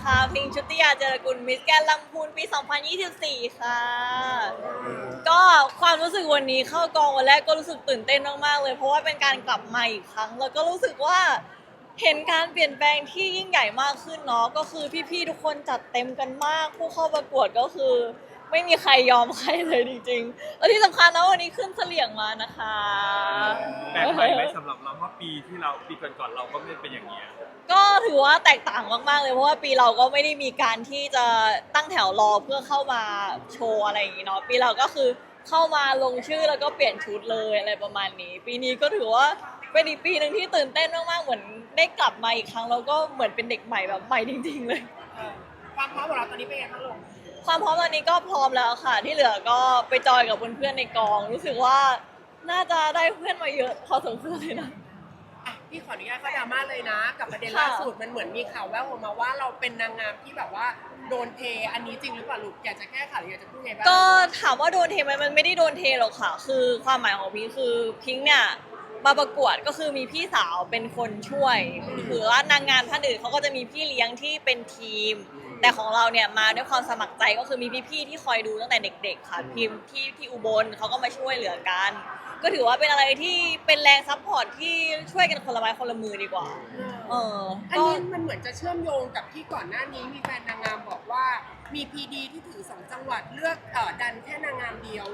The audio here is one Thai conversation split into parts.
นะคะ พิงชุติยาเจรกุลมิสแกนลำพูนปี 2024 ค่ะ ก็ความรู้สึกวันนี้เข้ากองวันแรกก็รู้สึกตื่นเต้นมากๆเลย เพราะว่าเป็นการกลับมาอีกครั้ง แล้วก็รู้สึกว่าเห็นการเปลี่ยนแปลงที่ยิ่งใหญ่มากขึ้นเนาะก็คือพี่ๆทุกคนจัดเต็มกันมาก ผู้เข้าประกวดก็คือ ไม่มีใครยอมใครเลยจริงๆแล้วที่สำคัญนะวันนี้ขึ้นเสลี่ยงมานะคะแปลกใหม่ไหมสำหรับเราเพราะปีที่เราปีก่อนๆเราก็ไม่เป็นอย่างนี้ยก็ถือว่าแตกต่างมากๆเลยเพราะว่าปีเราก็ไม่ได้มีการที่จะตั้งแถวรอเพื่อเข้ามาโชว์อะไรอย่างงี้เนาะปีเราก็คือเข้ามาลงชื่อแล้วก็เปลี่ยนชุดเลยอะไรประมาณนี้ ปีนี้ก็ถือว่าเป็นอีกปีหนึ่งที่ตื่นเต้นมากๆเหมือนได้กลับมาอีกครั้งแล้วก็เหมือนเป็นเด็กใหม่แบบใหม่จริง ๆ เลยเออความพร้อมของเราตอนนี้เป็นยังไงบ้างลูก ความพร้อมตอนนี้ก็พร้อมแล้วค่ะ ที่เหลือก็ไปจอยกับเพื่อนๆในกอง รู้สึกว่าน่าจะได้เพื่อนมาเยอะพอสมควรเลยนะ อะพี่ขออนุญาตเข้าดราม่าเลยนะ กับประเด็นค่ะ ล่าสุดมันเหมือนมีข่าวแว่วออกมาว่าเราเป็นนางงามที่แบบว่าโดนเทอันนี้จริงหรือเปล่าลูกอยากจะแก้ข่าวหรืออยากจะพูดไงบ้าง ก็ถามว่าโดนเทไหมมันไม่ได้โดนเทหรอกค่ะ คือความหมายของพิงค์คือพิงค์เนี่ยมาประกวดก็คือมีพี่สาวเป็นคนช่วยคือว่านางงามท่านอื่นเขาก็จะมีพี่เลี้ยงที่เป็นทีม แต่ของเราเนี่ยมาด้วยความสมัครใจก็คือมีพี่ๆที่คอยดูตั้งแต่เด็ก ๆ ค่ะทีมที่ที่อุบลเขาก็มาช่วยเหลือกัน ก็ถือว่าเป็นอะไรที่เป็นแรงซัพพอร์ตที่ช่วยกันคนละไม้คนละมือดีกว่า เอออันก็นี้มันเหมือนจะเชื่อมโยงกับที่ก่อนหน้านี้มีแฟนนางงามบอกว่า มีพีดีที่ถือสองจังหวัดเลือกเอ่อดันแค่นางงามเดียว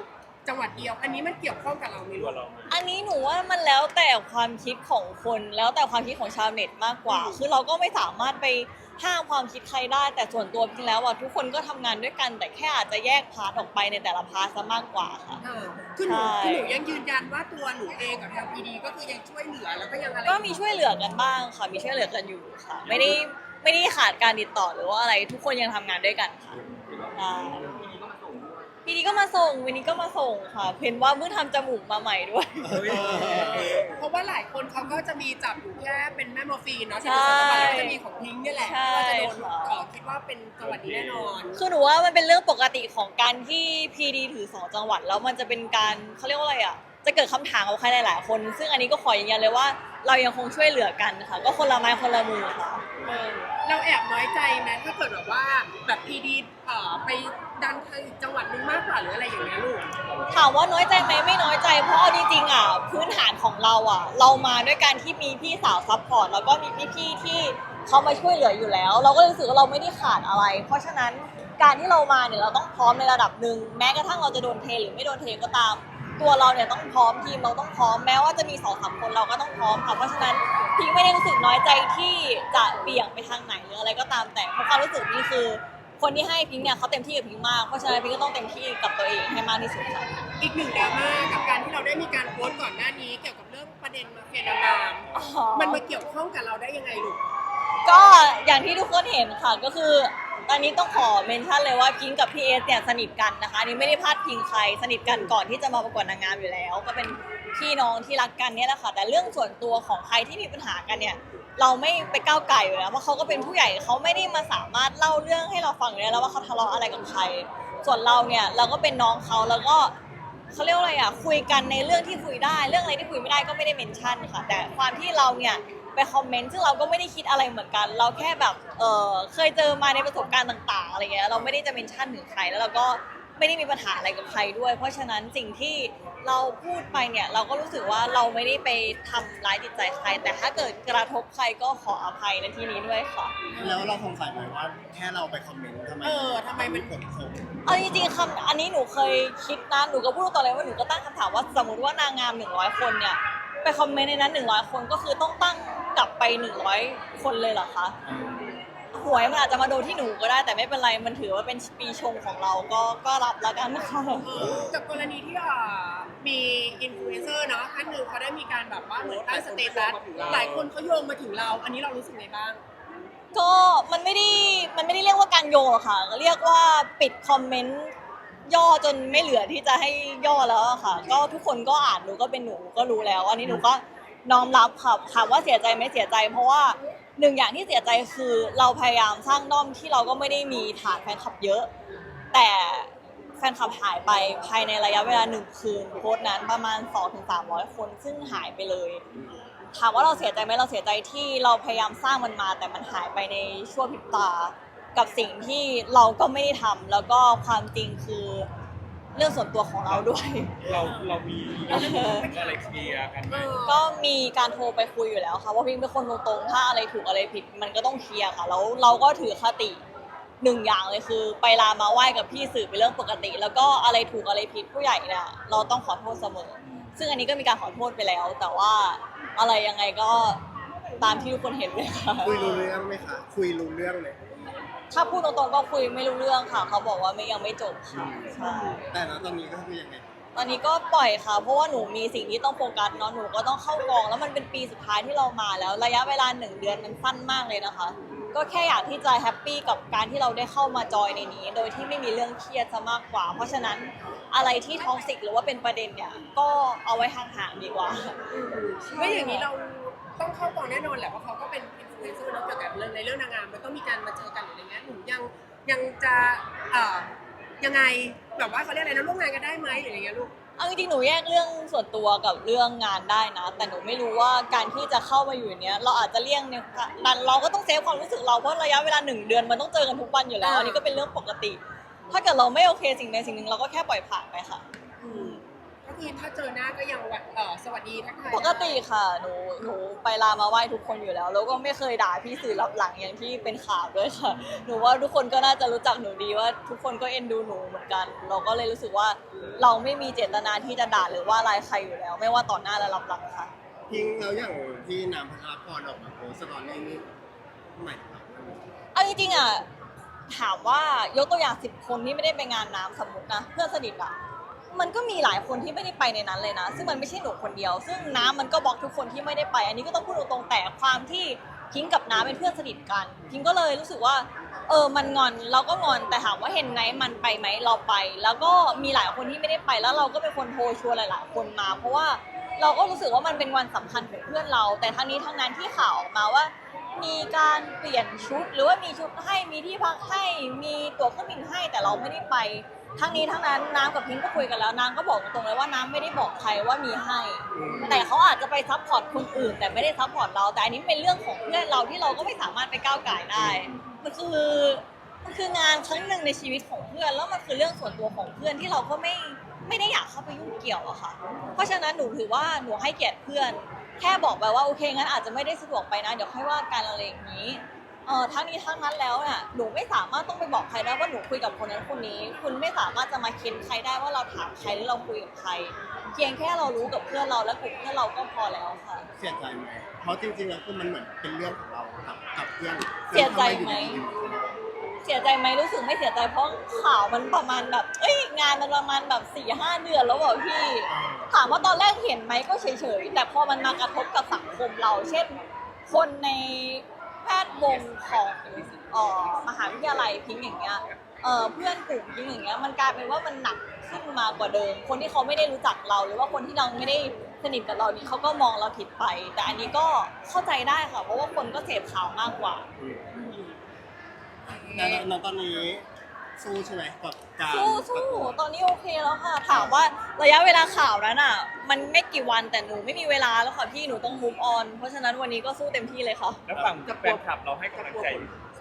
จังหวัดเดียว อันนี้มันเกี่ยวข้องกับเราไหมลูตัวกเราอันนี้หนูว่ามันแล้วแต่ความคิดของคนแล้วแต่ความคิดของชาวเน็ตมากกว่า คือเราก็ไม่สามารถไป ห้ามความคิดใครได้ แต่ส่วนตัวพิงแล้วอะทุกคนก็ทำงานด้วยกัน แต่แค่อาจจะแยกพาร์ทออกไปในแต่ละพาร์ทซะมากกว่าค่ะ เออคือหนูใช่ คือหนูยังยืนยันว่าตัวหนูเองกับทางพีดีก็คือยังช่วยเหลือแล้วก็ยังอะไรก็มีช่วยเหลือกันบ้างค่ะ มีช่วยเหลือกันอยู่ค่ะ ไม่ได้ไม่ได้ขาดการติดต่อหรือว่าอะไร ทุกคนยังทำงานด้วยกันค่ะใช่ ปีนี้ก็มาส่งวันนี้ก็มาส่งค่ะ เห็นว่าเพิ่งทำจมูกมาใหม่ด้วย เพราะว่าหลายคนเขาก็จะมีจับอยู่แค่เป็นแม่โมอร์ฟีนเนาะที่ใช่เป็นจังหวัดแล้วก็จะมีของพิงค์เนี่ยแหละใช่ ก็จะโดนค่ะเอ่อคิดว่าเป็นจังหวัดนี้แน่นอนคือหนูว่ามันเป็นเรื่องปกติของการที่พีดีถือสองจังหวัดแล้วมันจะเป็นการเขาเรียกว่าอะไรอะ จะเกิดคำถามกับใครหลายๆคน ซึ่งอันนี้ก็ขอยืนยันเลยว่า เรายังคงช่วยเหลือกันค่ะ ก็คนละไม้คนละมือค่ะ เออเราแอบน้อยใจไหมถ้าเกิดแบบว่าแบบพีดีเอ่อไป ดันทางอีกจังหวัดนึงมากกว่าหรืออะไรอย่างเงี้ยลูก ถามว่าน้อยใจไหมไม่น้อยใจเพราะเอาจริงๆอะพื้นฐานของเราอะ เรามาด้วยการที่มีพี่สาวซัพพอร์ตแล้วก็มีพี่ๆที่เขามาช่วยเหลืออยู่แล้ว เราก็รู้สึกว่าเราไม่ได้ขาดอะไร เพราะฉะนั้นการที่เรามาเนี่ยเราต้องพร้อมในระดับหนึ่งแม้กระทั่งเราจะโดนเทหรือไม่โดนเทก็ตาม ตัวเราเนี่ยต้องพร้อมทีมเราต้องพร้อมแม้ว่าจะมีสองสามคนเราก็ต้องพร้อมค่ะเพราะฉะนั้นพิงไม่ได้รู้สึกน้อยใจที่จะเบี่ยงไปทางไหนหรืออะไรก็ตามแต่เพราะความรู้สึกนี้คือ คนที่ให้พิงเนี่ยเขาเต็มที่กับพิงมาก เพราะฉะนั้นพิงก็ต้องเต็มที่กับตัวเองให้มากที่สุดค่ะ อีกหนึ่งดราม่ากับการที่เราได้มีการโพสต์ก่อนหน้านี้เกี่ยวกับเรื่องประเด็นมาเฟียนางงามมันมาเกี่ยวข้องกับเราได้ยังไงลูกก็อย่างที่ทุกคนเห็นค่ะก็คือ ตอนนี้ต้องขอเมนชั่นเลยว่าพิงกับพี่เอสเนี่ยสนิทกันนะคะอันนี้ไม่ได้พาดพิงใครสนิทกันก่อนที่จะมาประกวดนางงามอยู่แล้ว ก็เป็น พี่น้องที่รักกันเนี่ยแหละค่ะ แต่เรื่องส่วนตัวของใครที่มีปัญหากันเนี่ย เราไม่ไปก้าวไก่อยู่แล้วเพราะเขาก็เป็นผู้ใหญ่เขาไม่ได้มาสามารถเล่าเรื่องให้เราฟังอยู่แล้วว่าเขาทะเลาะอะไรกับใคร ส่วนเราเนี่ยเราก็เป็นน้องเขาแล้วก็เขาเรียกว่าอะไรอะคุยกันในเรื่องที่คุยได้ เรื่องอะไรที่คุยไม่ได้ก็ไม่ได้เมนชั่นค่ะ แต่ความที่เราเนี่ยไปคอมเมนต์ซึ่งเราก็ไม่ได้คิดอะไรเหมือนกัน เราแค่แบบเออเคยเจอมาในประสบการณ์ต่างๆอะไรเงี้ยเราไม่ได้จะเมนชั่นถึงใครแล้วเราก็ไม่ได้มีปัญหาอะไรกับใครด้วย เพราะฉะนั้นสิ่งที่ เราพูดไปเนี่ยเราก็รู้สึกว่าเราไม่ได้ไปทำร้ายจิตใจใคร แต่ถ้าเกิดกระทบใครก็ขออภัยในที่นี้ด้วยค่ะ แล้วเราสงสัยไหมว่าแค่เราไปคอมเมนต์ทำไมเออทำไมมัน ผลส่งเอาจริงๆคำอันนี้หนูเคยคิดนะหนูก็พูดตรงเลยว่าหนูก็ตั้งคำถามว่าสมมติว่านางงาม 100 คนเนี่ยไปคอมเมนต์ในนั้น 100 คนก็คือต้องตั้งกลับไป 100 คนเลยเหรอคะหวยมันอาจจะมาโดนที่หนูก็ได้แต่ไม่เป็นไรมันถือว่าเป็นปีชงของเราก็ก็รับแล้วกันนะคะเออกับกรณีที่อ่า มีอินฟลูเอนเซอร์เนาะท่านหนึ่งเขาได้มีการแบบว่าเหมือนตั้งสเตตัสหลายคนเขาโยงมาถึงเรา อันนี้เรารู้สึกไงบ้าง ก็มันไม่ได้มันไม่ได้เรียกว่าการโยงหรอกค่ะ เรียกว่าปิดคอมเมนต์ย่อจนไม่เหลือที่จะให้ย่อแล้วอะค่ะ ก็ทุกคนก็อ่านหนูก็เป็นหนูก็รู้แล้ว อันนี้หนูก็น้อมรับค่ะถามว่าเสียใจไหมเสียใจ เพราะว่าหนึ่งอย่างที่เสียใจคือเราพยายามสร้างด้อมที่เราก็ไม่ได้มีฐานแฟนคลับเยอะ แต่ แฟนคลับหายไปภายในระยะเวลาหนึ่งคืนโพสต์นั้นประมาณ 2-300 คนซึ่งหายไปเลยถามว่าเราเสียใจไหมเราเสียใจที่เราพยายามสร้างมันมา แต่มันหายไปในชั่วพริบตา กับสิ่งที่เราก็ไม่ได้ทำแล้วก็ความจริงคือเรื่องส่วนตัวของเราด้วย เราเรามีอะไรเคลียร์กันไหมก็มีการโทรไปคุยอยู่แล้วค่ะว่าพิงเป็นคนตรงๆถ้าอะไรถูกอะไรผิด มันก็ต้องเคลียร์ค่ะแล้วเราก็ถือคติ หนึ่งอย่างเลยคือ ไปลามาไหว้กับพี่สื่อเป็นเรื่องปกติ แล้วก็อะไรถูกอะไรผิดผู้ใหญ่เนี่ยเราต้องขอโทษเสมอ ซึ่งอันนี้ก็มีการขอโทษไปแล้ว แต่ว่าอะไรยังไงก็ตามที่ทุกคนเห็นเลยค่ะ คุยรู้เรื่องไหมคะคุยรู้เรื่องเลยถ้าพูดตรงๆก็คุยไม่รู้เรื่องค่ะ เขาบอกว่าไม่ยังไม่จบค่ะใช่แต่ณตอนนี้ก็คือยังไงตอนนี้ก็ปล่อยค่ะ เพราะว่าหนูมีสิ่งที่ต้องโฟกัสเนาะหนูก็ต้องเข้ากอง แล้วมันเป็นปีสุดท้ายที่เรามาแล้ว ระยะเวลาหนึ่งเดือนมันสั้นมากเลยนะคะ ก็แค่อยากที่จะแฮปปี้กับการที่เราได้เข้ามาจอยในนี้ โดยที่ไม่มีเรื่องเครียดจะมากกว่า เพราะฉะนั้นอะไรที่ท็อกซิกหรือว่าเป็นประเด็นเนี่ย ก็เอาไว้ห่างๆดีกว่า ไม่อย่างนี้เราต้องเข้ากองแน่นอนแหละเพราะเขาก็เป็นอินฟลูเอนเซอร์เนอะเกี่ยวกับเรื่องในเรื่องนางงามมันต้องมีการมาเจอกันหรืออะไรเงี้ยหนูยังยังจะเอ่อยังไงแบบว่าเขาเรียกอะไรนะร่วมงานกันได้ไหมหรืออะไรเงี้ยลูก เอาจริงๆหนูแยกเรื่องส่วนตัวกับเรื่องงานได้นะ แต่หนูไม่รู้ว่าการที่จะเข้ามาอยู่เนี้ยเราอาจจะเลี่ยงเนี่ยดันเราก็ต้องเซฟความรู้สึกเราเพราะระยะเวลาหนึ่งเดือนมันต้องเจอกันทุกวันอยู่แล้วอันนี้ก็เป็นเรื่องปกติ ถ้าเกิดเราไม่โอเคสิ่งใดสิ่งหนึ่งเราก็แค่ปล่อยผ่านไปค่ะ ก็คือถ้าเจอหน้าก็ยังวัดเอ่อสวัสดีทักทายปกติค่ะหนูหนูไปลามาไหว้ทุกคนอยู่แล้ว แล้วก็ไม่เคยด่าพี่สื่อรับหลังอย่างที่เป็นข่าวด้วยค่ะ หนูว่าทุกคนก็น่าจะรู้จักหนูดีว่า ทุกคนก็เอ็นดูหนูเหมือนกัน เราก็เลยรู้สึกว่าเราไม่มีเจตนาที่จะด่าหรือว่าอะไรใครอยู่แล้ว ไม่ว่าต่อหน้าและรับหลังค่ะพิงแล้วอย่างที่นามพัทรพรออกมาโพสต์ตอนนี้นี่ใหม่ครับเอาจริงๆอะถามว่ายกตัวอย่างสิบคนที่ไม่ได้ไปงานน้ำสมมตินะเพื่อนสนิทอะ มันก็มีหลายคนที่ไม่ได้ไปในนั้นเลยนะ ซึ่งมันไม่ใช่หนูคนเดียว ซึ่งน้ำมันก็บล็อกทุกคนที่ไม่ได้ไป อันนี้ก็ต้องพูดตรงๆแต่ความที่พิงกับน้ำเป็นเพื่อนสนิทกัน พิงก็เลยรู้สึกว่า เออมันงอนเราก็งอนแต่ถามว่าเห็นไหมมันไปไหมเราไป แล้วก็มีหลายคนที่ไม่ได้ไปแล้วเราก็เป็นคนโทรชวนหลายๆคนมา เพราะว่าเราก็รู้สึกว่ามันเป็นวันสำคัญของเพื่อนเรา แต่ทั้งนี้ทั้งนั้นที่ข่าวออกมาว่า มีการเปลี่ยนชุดหรือว่ามีชุดให้มีที่พักให้มีตั๋วเครื่องบินให้แต่เราไม่ได้ไป ทั้งนี้ทั้งนั้นน้ำกับพิงก็คุยกันแล้วน้ำก็บอกตรงๆเลยว่าน้ำไม่ได้บอกใครว่ามีให้ แต่เขาอาจจะไปซัพพอร์ตคนอื่น แต่ไม่ได้ซัพพอร์ตเรา แต่อันนี้เป็นเรื่องของเพื่อนเราที่เราก็ไม่สามารถไปก้าวไก่ายได้ มันคือมันคืองานครั้งหนึ่งในชีวิตของเพื่อนแล้วมันคือเรื่องส่วนตัวของเพื่อนที่เราก็ไม่ไม่ได้อยากเข้าไปยุ่งเกี่ยวอะค่ะ เพราะฉะนั้นหนูถือว่าหนูให้เกียรติเพื่อน แค่บอกไปว่าโอเคงั้นอาจจะไม่ได้สะดวกไปนะเดี๋ยวค่อยว่ากันอะไรอย่างนี้ เอ่อทั้งนี้ทั้งนั้นแล้วเนี่ยหนูไม่สามารถต้องไปบอกใครได้ว่าหนูคุยกับคนนั้นคนนี้ คุณไม่สามารถจะมาเค้นใครได้ว่าเราถามใครหรือเราคุยกับใคร เพียงแค่เรารู้กับเพื่อนเราและกลุ่มเพื่อนเราก็พอแล้วค่ะ เสียใจไหมเพราะจริงๆแล้วคือมันเหมือนเป็นเรื่องของเรากับกับเพื่อนเสียใจไหม เสียใจไหมรู้สึกไม่เสียใจเพราะข่าวมันประมาณแบบ เอ้ยงานมันประมาณแบบสี่ห้าเดือนแล้วอะพี่ ถามว่าตอนแรกเห็นไหมก็เฉยๆ แต่พอมันมากระทบกับสังคมเรา เช่น คนใน แพทย์วงของเอ่อมหาวิทยาลัยพิงค์อย่างเงี้ยเอ่อเพื่อนกลุ่มพิงค์อย่างเงี้ยมันกลายเป็นว่ามันหนักขึ้นมากว่าเดิม คนที่เขาไม่ได้รู้จักเรา หรือว่าคนที่เราไม่ได้สนิทกับเรานี่เขาก็มองเราผิดไป แต่อันนี้ก็เข้าใจได้ค่ะ เพราะว่าคนก็เสพข่าวมากกว่าแต่ณตอนนี้ สู้ใช่ไหมกับการสู้สู้ตอนนี้โอเคแล้วค่ะ ถามว่าระยะเวลาข่าวนั้นอะ มันไม่กี่วันแต่หนูไม่มีเวลาแล้วค่ะพี่หนูต้อง move on เพราะฉะนั้นวันนี้ก็สู้เต็มที่เลยค่ะ แล้วฝั่งแฟนคลับเราให้กำลังใจ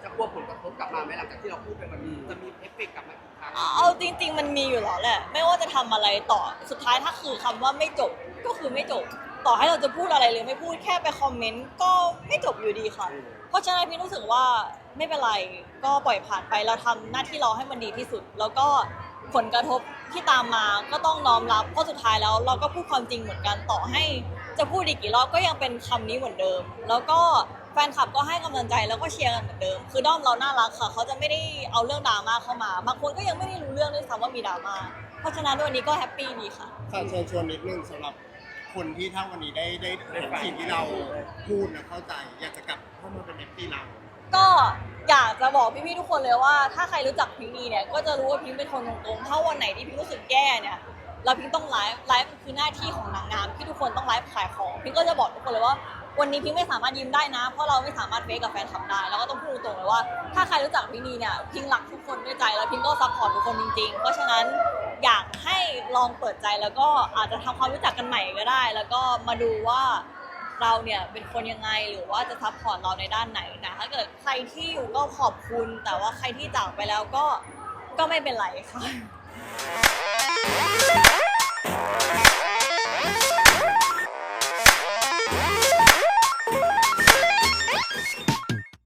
จะกลัวผลกระทบกลับมาไหมหลังจากที่เราพูดไปมันจะมีเอฟเฟกต์กลับมาอีกครั้งเอาจริง ๆ มันมีอยู่แล้วแหละ ไม่ว่าจะทำอะไรต่อสุดท้ายถ้าคือคำว่าไม่จบก็คือไม่จบ ต่อให้เราจะพูดอะไรหรือไม่พูดแค่ไปคอมเมนต์ก็ไม่จบอยู่ดีค่ะ เพราะฉะนั้นพี่รู้สึกว่าไม่เป็นไรก็ปล่อยผ่านไปเราทำหน้าที่เราให้มันดีที่สุด แล้วก็ผลกระทบที่ตามมาก็ต้องน้อมรับเพราะสุดท้ายแล้วเราก็พูดความจริงเหมือนกันต่อให้ จะพูดอีกกี่รอบก็ยังเป็นคำนี้เหมือนเดิม แล้วก็แฟนคลับก็ให้กำลังใจแล้วก็เชียร์กันเหมือนเดิม คือด้อมเราน่ารักค่ะเขาจะไม่ได้เอาเรื่องดราม่าเข้ามาบางคนก็ยังไม่ได้รู้เรื่องด้วยซ้ำว่ามีดราม่าเพราะฉะนั้นวันนี้ก็แฮปปี้ดีค่ะ ฝากเชิญชวนนิดนึงสำหรับ คนที่ถ้าวันนี้ได้ได้เห็นสิ่งที่เราพูดนะเข้าใจ อยากจะกลับเข้ามาเป็นเอฟซีเรา ก็อยากจะบอกพี่ๆทุกคนเลยว่า ถ้าใครรู้จักพิงค์ดีเนี่ยก็จะรู้ว่าพิงค์เป็นคนตรงๆถ้าวันไหนที่พิงค์รู้สึกแย่เนี่ยเราพิงค์ต้องไลฟ์ไลฟ์คือหน้าที่ของนางงามที่ทุกคนต้องไลฟ์ขายของพิงค์ก็จะบอกทุกคนเลยว่า วันนี้พิงค์ไม่สามารถยิ้มได้นะ เพราะเราไม่สามารถเฟซกับแฟนคลับได้แล้วก็ต้องพูดตรงๆเลยว่าถ้าใครรู้จักพิงค์ดีเนี่ยพิงค์รักทุกคนด้วยใจแล้วพิงค์ก็ซัพพอร์ตทุกคนจริงๆ เพราะฉะนั้น อยากให้ลองเปิดใจแล้วก็อาจจะทำความรู้จักกันใหม่ก็ได้ แล้วก็มาดูว่าเราเนี่ยเป็นคนยังไงหรือว่าจะซัพพอร์ตเราในด้านไหนนะถ้าเกิดใครที่อยู่ก็ขอบคุณ แต่ว่าใครที่จากไปแล้วก็ก็ไม่เป็นไรค่ะ